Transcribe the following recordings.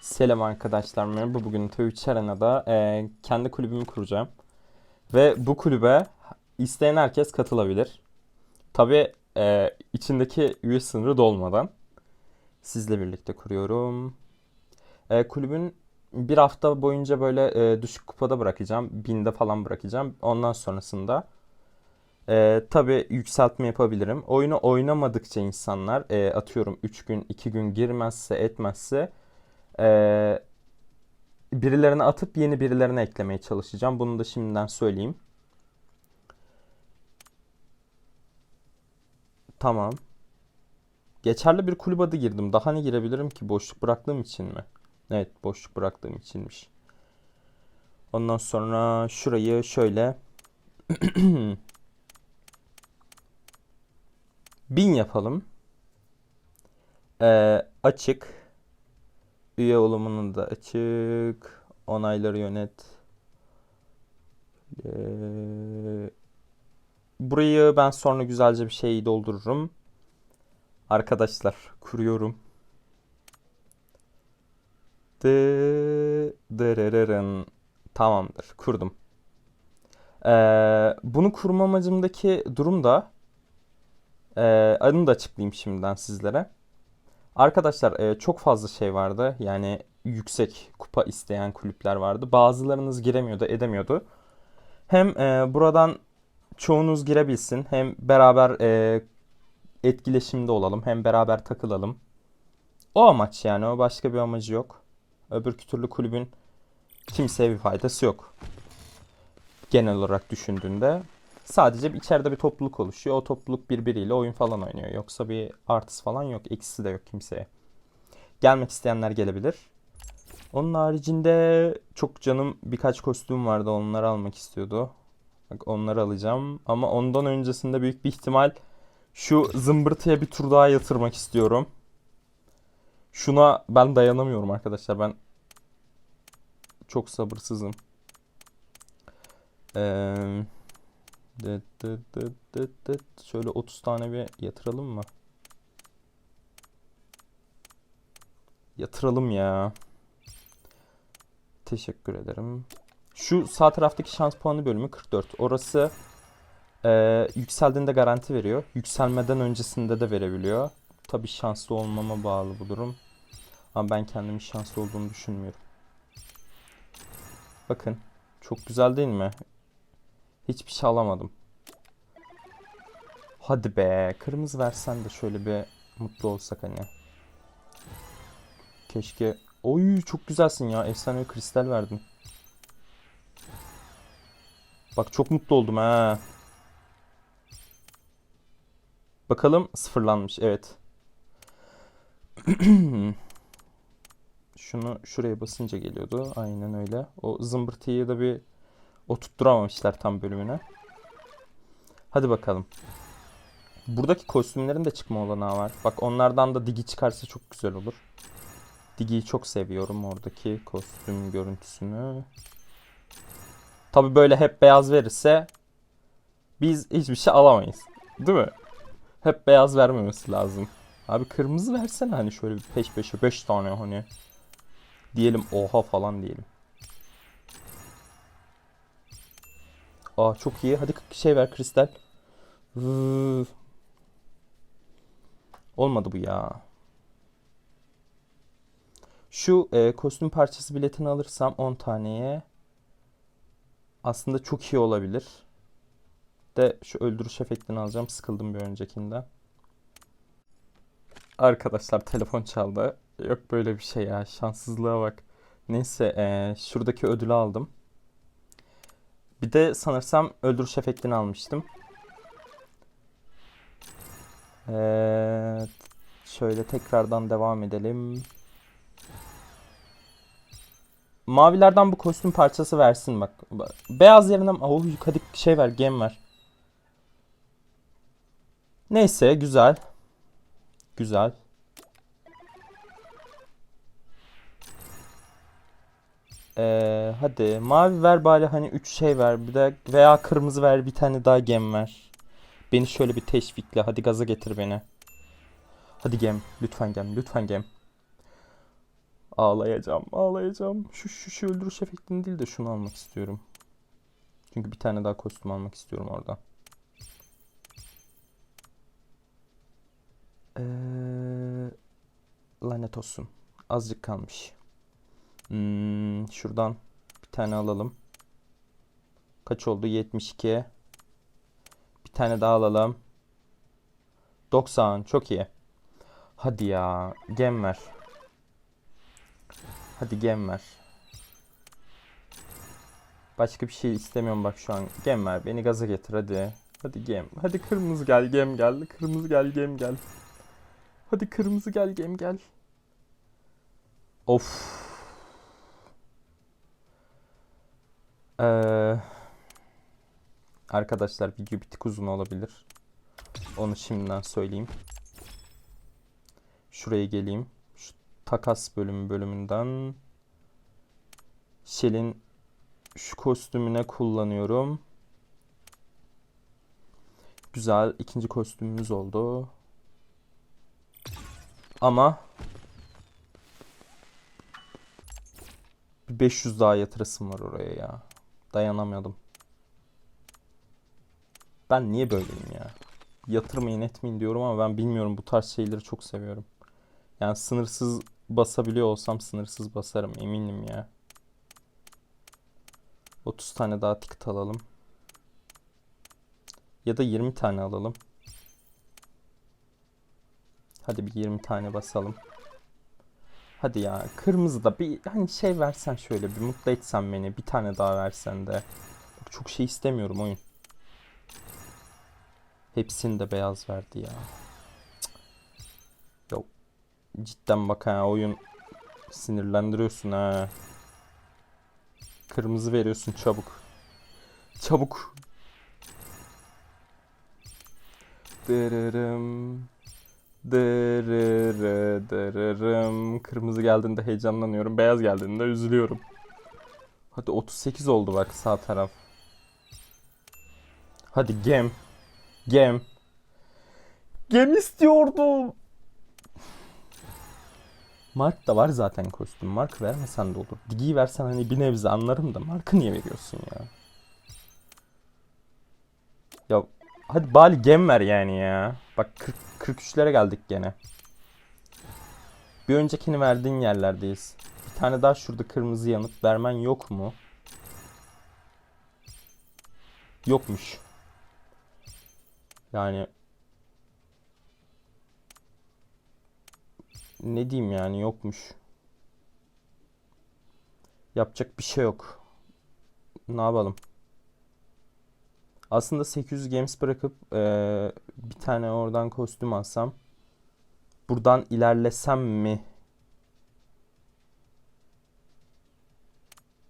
Selam arkadaşlar merhaba bugün Twitch Arena'da e, kendi kulübümü kuracağım. Ve bu kulübe isteyen herkes katılabilir. Tabi içindeki üye sınırı dolmadan. Sizle birlikte kuruyorum. E, kulübün bir hafta boyunca böyle e, düşük kupada bırakacağım. Binde falan bırakacağım. Ondan sonrasında e, tabi yükseltme yapabilirim. Oyunu oynamadıkça insanlar e, atıyorum 3 gün 2 gün girmezse etmezse ee, birilerine atıp yeni birilerine eklemeye çalışacağım. Bunu da şimdiden söyleyeyim. Tamam. Geçerli bir kulüp adı girdim. Daha ne girebilirim ki? Boşluk bıraktığım için mi? Evet, boşluk bıraktığım içinmiş. Ondan sonra şurayı şöyle bin yapalım. Ee, açık. Üye olumunu da açık. Onayları yönet. Ee, burayı ben sonra güzelce bir şey doldururum. Arkadaşlar kuruyorum. Dı dırırırın. Tamamdır. Kurdum. Ee, bunu kurma amacımdaki durum da e, adını da açıklayayım şimdiden sizlere. Arkadaşlar e, çok fazla şey vardı. Yani yüksek kupa isteyen kulüpler vardı. Bazılarınız giremiyordu, edemiyordu. Hem e, buradan çoğunuz girebilsin, hem beraber e, etkileşimde olalım, hem beraber takılalım. O amaç yani, o başka bir amacı yok. Öbür türlü kulübün kimseye bir faydası yok. Genel olarak düşündüğünde. Sadece içeride bir topluluk oluşuyor. O topluluk birbiriyle oyun falan oynuyor. Yoksa bir artısı falan yok. Eksisi de yok kimseye. Gelmek isteyenler gelebilir. Onun haricinde çok canım birkaç kostüm vardı. Onları almak istiyordu. Bak onları alacağım. Ama ondan öncesinde büyük bir ihtimal şu zımbırtıya bir tur daha yatırmak istiyorum. Şuna ben dayanamıyorum arkadaşlar. Ben çok sabırsızım. Eee... Dıt dıt dıt dıt dıt. Şöyle 30 tane bir yatıralım mı? Yatıralım ya. Teşekkür ederim. Şu sağ taraftaki şans puanı bölümü 44. Orası e, yükseldiğinde garanti veriyor. Yükselmeden öncesinde de verebiliyor. Tabii şanslı olmama bağlı bu durum. Ama ben kendimin şanslı olduğunu düşünmüyorum. Bakın. Çok güzel değil mi? Hiçbir şey alamadım. Hadi be. Kırmızı versen de şöyle bir mutlu olsak hani. Keşke. Oy çok güzelsin ya. Efsane kristal verdin. Bak çok mutlu oldum ha. Bakalım sıfırlanmış. Evet. Şunu şuraya basınca geliyordu. Aynen öyle. O zımbırtıyı da bir oturtturamamışlar tam bölümüne. Hadi bakalım. Buradaki kostümlerin de çıkma olanağı var. Bak onlardan da Digi çıkarsa çok güzel olur. Digi'yi çok seviyorum oradaki kostüm görüntüsünü. Tabi böyle hep beyaz verirse biz hiçbir şey alamayız. Değil mi? Hep beyaz vermemesi lazım. Abi kırmızı versene hani şöyle bir peş peşe 5 tane hani. Diyelim oha falan diyelim. Aa çok iyi. Hadi şey ver kristal. Olmadı bu ya. Şu e, kostüm parçası biletini alırsam 10 taneye aslında çok iyi olabilir. De şu öldürüş efektini alacağım. Sıkıldım bir öncekinden. Arkadaşlar telefon çaldı. Yok böyle bir şey ya. Şanssızlığa bak. Neyse e, şuradaki ödülü aldım. Bir de sanırsam öldürüş efektini almıştım. Evet. Şöyle tekrardan devam edelim. Mavilerden bu kostüm parçası versin bak. Beyaz yerine oh, hadi şey ver, gem ver. Neyse güzel. Güzel. Ee, hadi mavi ver bari hani 3 şey ver bir de veya kırmızı ver bir tane daha gem ver. Beni şöyle bir teşvikle hadi gaza getir beni. Hadi gem lütfen gem lütfen gem. Ağlayacağım, ağlayacağım. Şu şu şu öldürüş efektini değil de şunu almak istiyorum. Çünkü bir tane daha kostüm almak istiyorum oradan. Ee, lanet olsun. Azıcık kalmış. Hmm, şuradan bir tane alalım. Kaç oldu? 72. Bir tane daha alalım. 90. Çok iyi. Hadi ya. Gem ver. Hadi gem ver. Başka bir şey istemiyorum bak şu an. Gem ver. Beni gaza getir hadi. Hadi gem. Hadi kırmızı gel gem gel. Kırmızı gel gem gel. Hadi kırmızı gel gem gel. Of. Ee, arkadaşlar video bir tık uzun olabilir. Onu şimdiden söyleyeyim. Şuraya geleyim. Şu takas bölümü bölümünden Shell'in şu kostümüne kullanıyorum. Güzel. ikinci kostümümüz oldu. Ama bir 500 daha yatırasım var oraya ya. Dayanamadım. Ben niye böyleyim ya? Yatırmayın etmeyin diyorum ama ben bilmiyorum bu tarz şeyleri çok seviyorum. Yani sınırsız basabiliyor olsam sınırsız basarım eminim ya. 30 tane daha ticket alalım. Ya da 20 tane alalım. Hadi bir 20 tane basalım. Hadi ya kırmızı da bir hani şey versen şöyle bir mutlu etsen beni bir tane daha versen de. Çok şey istemiyorum oyun. Hepsini de beyaz verdi ya. Yok. Cidden bak ha oyun sinirlendiriyorsun ha. Kırmızı veriyorsun çabuk. Çabuk. Dırırım. Dırırı dırırım. Kırmızı geldiğinde heyecanlanıyorum. Beyaz geldiğinde üzülüyorum. Hadi 38 oldu bak sağ taraf. Hadi gem. Gem. Gem istiyordum. Mark da var zaten kostüm. Mark vermesen de olur. Digi'yi versen hani bir nebze anlarım da Mark'ı niye veriyorsun ya? Ya hadi bari gem ver yani ya. Bak 40, 43'lere geldik gene. Bir öncekini verdiğin yerlerdeyiz. Bir tane daha şurada kırmızı yanıp vermen yok mu? Yokmuş. Yani ne diyeyim yani yokmuş. Yapacak bir şey yok. Ne yapalım? Aslında 800 games bırakıp eee, bir tane oradan kostüm alsam buradan ilerlesem mi?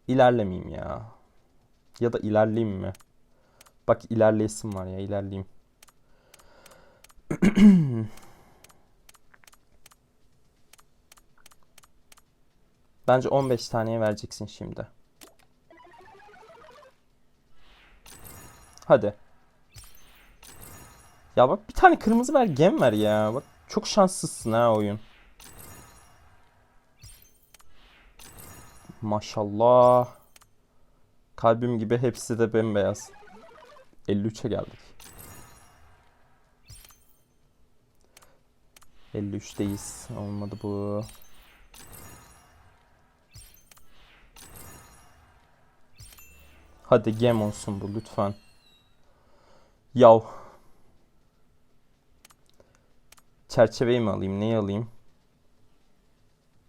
İlerlemeyeyim ya. Ya da ilerleyeyim mi? Bak ilerleyesim var ya ilerleyeyim. Bence 15 taneye vereceksin şimdi. Hadi. Ya bak bir tane kırmızı ver gem ver ya. Bak çok şanssızsın ha oyun. Maşallah. Kalbim gibi hepsi de bembeyaz. 53'e geldik. 53'teyiz. Olmadı bu. Hadi gem olsun bu lütfen. Yav. Çerçeveyi mi alayım? Neyi alayım?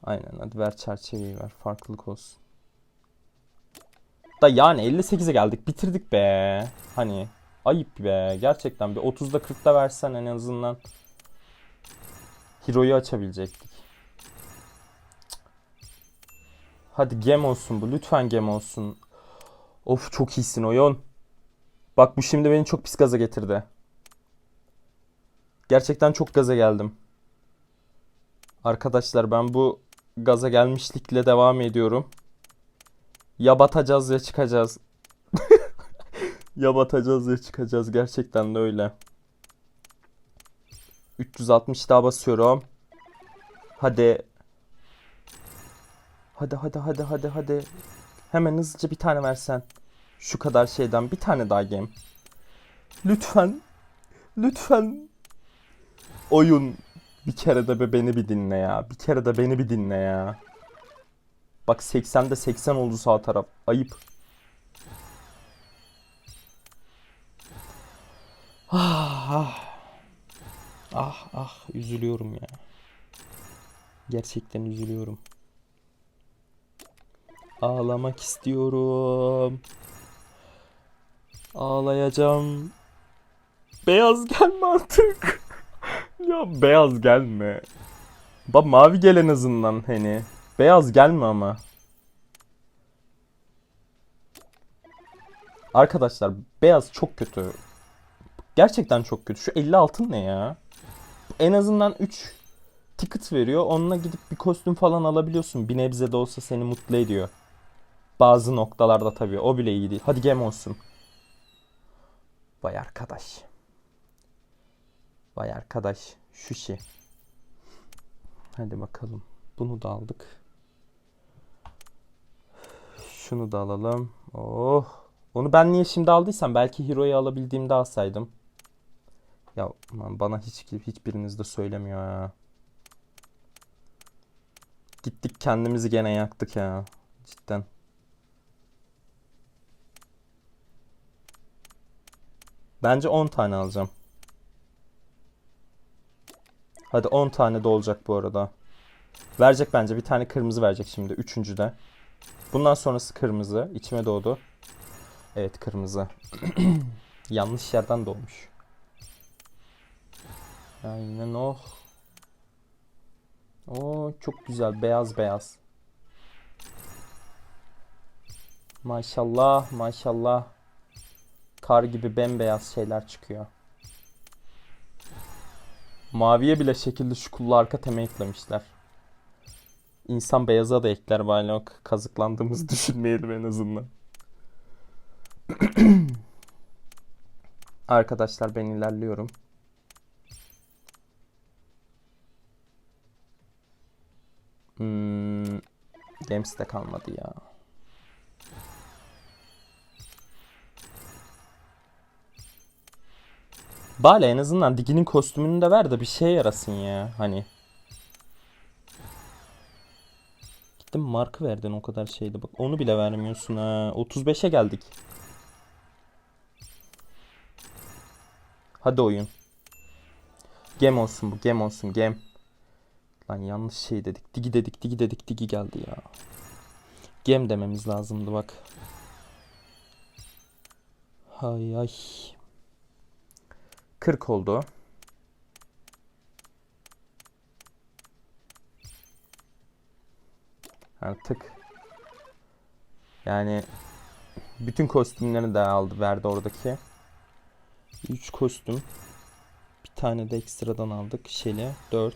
Aynen hadi ver çerçeveyi ver. Farklılık olsun. Da yani 58'e geldik. Bitirdik be. Hani ayıp be. Gerçekten bir 30'da 40'da versen en azından Hero'yu açabilecektik. Hadi gem olsun bu. Lütfen gem olsun. Of çok iyisin oyun. Bak bu şimdi beni çok pis gaza getirdi. Gerçekten çok gaza geldim. Arkadaşlar ben bu gaza gelmişlikle devam ediyorum. Ya batacağız ya çıkacağız. ya batacağız ya çıkacağız. Gerçekten de öyle. 360 daha basıyorum. Hadi. Hadi hadi hadi hadi hadi. Hemen hızlıca bir tane versen. Şu kadar şeyden bir tane daha game. Lütfen. Lütfen. Oyun. Bir kere de be beni bir dinle ya. Bir kere de beni bir dinle ya. Bak 80'de 80 oldu sağ taraf. Ayıp. Ah ah. Ah ah üzülüyorum ya. Gerçekten üzülüyorum. Ağlamak istiyorum. Ağlayacağım. Beyaz gelme artık. ya beyaz gelme. Bak mavi gel en azından hani. Beyaz gelme ama. Arkadaşlar beyaz çok kötü. Gerçekten çok kötü. Şu 50 altın ne ya? En azından 3 ticket veriyor. Onunla gidip bir kostüm falan alabiliyorsun. Bir nebze de olsa seni mutlu ediyor. Bazı noktalarda tabii. O bile iyi değil. Hadi gem olsun. Vay arkadaş. Vay arkadaş. Şu şey. Hadi bakalım. Bunu da aldık. Şunu da alalım. Oh. Onu ben niye şimdi aldıysam belki Hero'yu alabildiğimde alsaydım. Ya bana hiç hiçbiriniz de söylemiyor ya. Gittik kendimizi gene yaktık ya. Cidden. Bence 10 tane alacağım. Hadi 10 tane de olacak bu arada. Verecek bence. Bir tane kırmızı verecek şimdi. Üçüncü de. Bundan sonrası kırmızı. İçime doğdu. Evet kırmızı. Yanlış yerden doğmuş. Aynen oh. Oo çok güzel beyaz beyaz. Maşallah maşallah. Kar gibi bembeyaz şeyler çıkıyor. Maviye bile şekilli şu kullu arka tema eklemişler. İnsan beyaza da ekler o kazıklandığımızı düşünmeyelim en azından. Arkadaşlar ben ilerliyorum. Hmm, Games'te kalmadı ya. Bale en azından Digi'nin kostümünü de ver de bir şey yarasın ya hani. Gittim marka verdin o kadar şeydi bak onu bile vermiyorsun ha. 35'e geldik. Hadi oyun. Gem olsun bu gem olsun gem. Lan yanlış şey dedik. Digi dedik digi dedik digi geldi ya. Gem dememiz lazımdı bak. Hay ay. 40 oldu. Artık yani bütün kostümlerini de aldı verdi oradaki. 3 kostüm. Bir tane de ekstradan aldık. Şeli 4.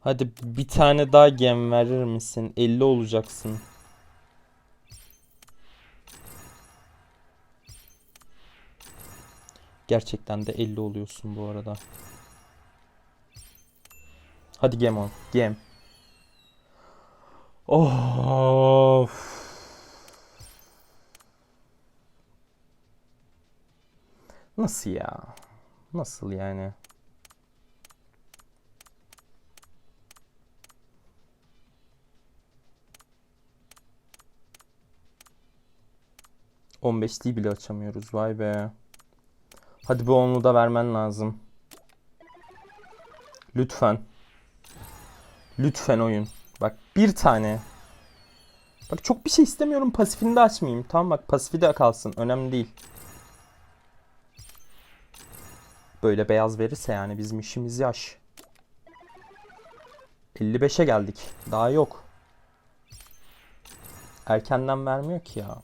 Hadi bir tane daha gem verir misin? 50 olacaksın. Gerçekten de 50 oluyorsun bu arada. Hadi gem ol. Gem. Of. Nasıl ya? Nasıl yani? On beşliği bile açamıyoruz. Vay be. Hadi bu onlu da vermen lazım. Lütfen. Lütfen oyun. Bak bir tane. Bak çok bir şey istemiyorum. Pasifini de açmayayım. Tamam bak pasifi de kalsın. Önemli değil. Böyle beyaz verirse yani bizim işimiz yaş. 55'e geldik. Daha yok. Erkenden vermiyor ki ya.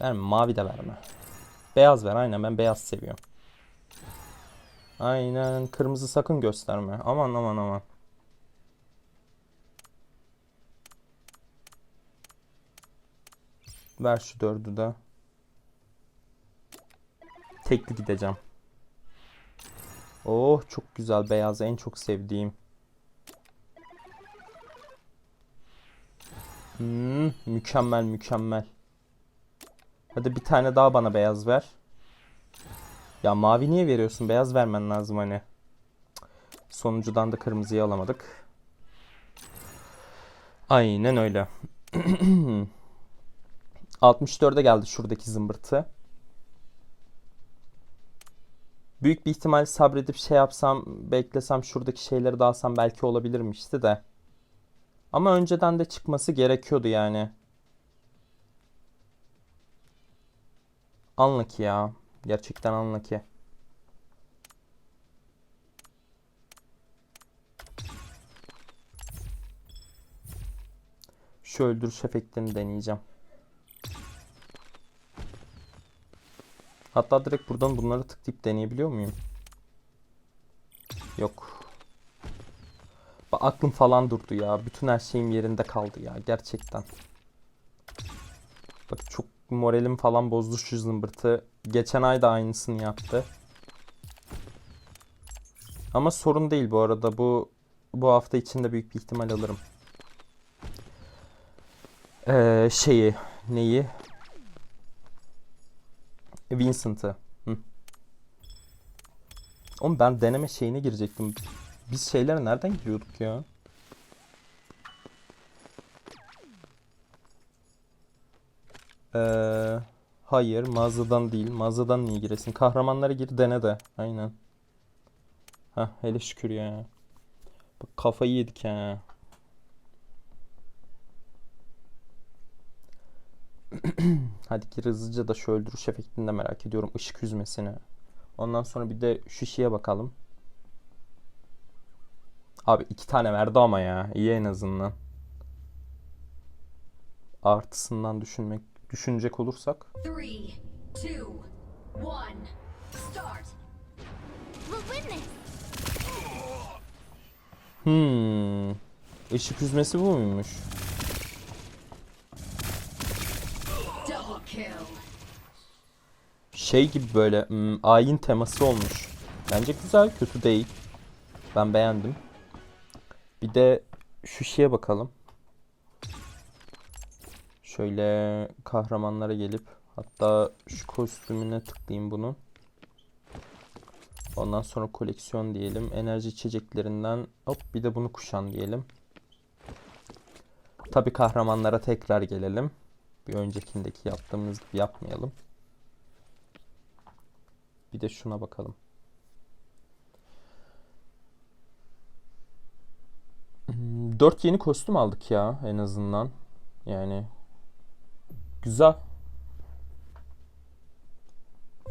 Verme mavi de verme. Beyaz ver aynen ben beyaz seviyorum. Aynen kırmızı sakın gösterme. Aman aman aman. Ver şu dördü de. Tekli gideceğim. Oh çok güzel beyaz en çok sevdiğim. Hmm, mükemmel mükemmel. Hadi bir tane daha bana beyaz ver. Ya mavi niye veriyorsun? Beyaz vermen lazım hani. Sonuncudan da kırmızıyı alamadık. Aynen öyle. 64'e geldi şuradaki zımbırtı. Büyük bir ihtimal sabredip şey yapsam, beklesem şuradaki şeyleri de alsam belki olabilirmişti de. Ama önceden de çıkması gerekiyordu yani. Unlucky ya. Gerçekten unlucky. Şu öldürüş efektini deneyeceğim. Hatta direkt buradan bunları tıklayıp deneyebiliyor muyum? Yok. Bak aklım falan durdu ya. Bütün her şeyim yerinde kaldı ya. Gerçekten. Bak çok moralim falan bozdu şu zımbırtı. Geçen ay da aynısını yaptı. Ama sorun değil bu arada. Bu bu hafta içinde büyük bir ihtimal alırım. Ee, şeyi neyi? Vincent'ı. Oğlum ben deneme şeyine girecektim. Biz şeylere nereden giriyorduk ya? Ee, hayır mağazadan değil. Mağazadan niye giresin? Kahramanlara gir dene de. Aynen. Hah hele şükür ya. Bak kafayı yedik ha. Hadi gir hızlıca da şu öldürüş efektini de merak ediyorum. Işık hüzmesini. Ondan sonra bir de şu şeye bakalım. Abi iki tane verdi ama ya. İyi en azından. Artısından düşünmek düşünecek olursak. Three, two, one, start. We'll win this. Hmm. Işık hüzmesi bu muymuş? Double kill. Şey gibi böyle hmm, ayin teması olmuş. Bence güzel, kötü değil. Ben beğendim. Bir de şu şeye bakalım. Şöyle kahramanlara gelip hatta şu kostümüne tıklayayım bunu. Ondan sonra koleksiyon diyelim. Enerji içeceklerinden hop bir de bunu kuşan diyelim. Tabi kahramanlara tekrar gelelim. Bir öncekindeki yaptığımız gibi yapmayalım. Bir de şuna bakalım. Hmm, Dört yeni kostüm aldık ya en azından. Yani güzel.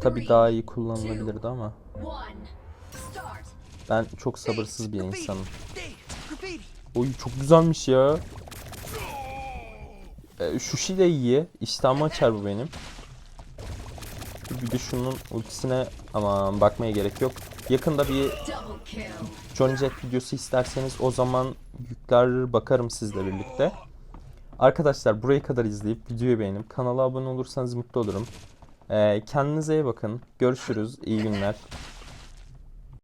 Tabii daha iyi kullanılabilirdi ama ben çok sabırsız bir insanım. Oy çok güzelmiş ya. Ee, şey de iyi. İştahımı açar bu benim. Bir de şunun ultisine aman bakmaya gerek yok. Yakında bir. Johnny Jet videosu isterseniz o zaman yükler bakarım sizle birlikte. Arkadaşlar buraya kadar izleyip videoyu beğenip kanala abone olursanız mutlu olurum. Ee, kendinize iyi bakın. Görüşürüz. İyi günler.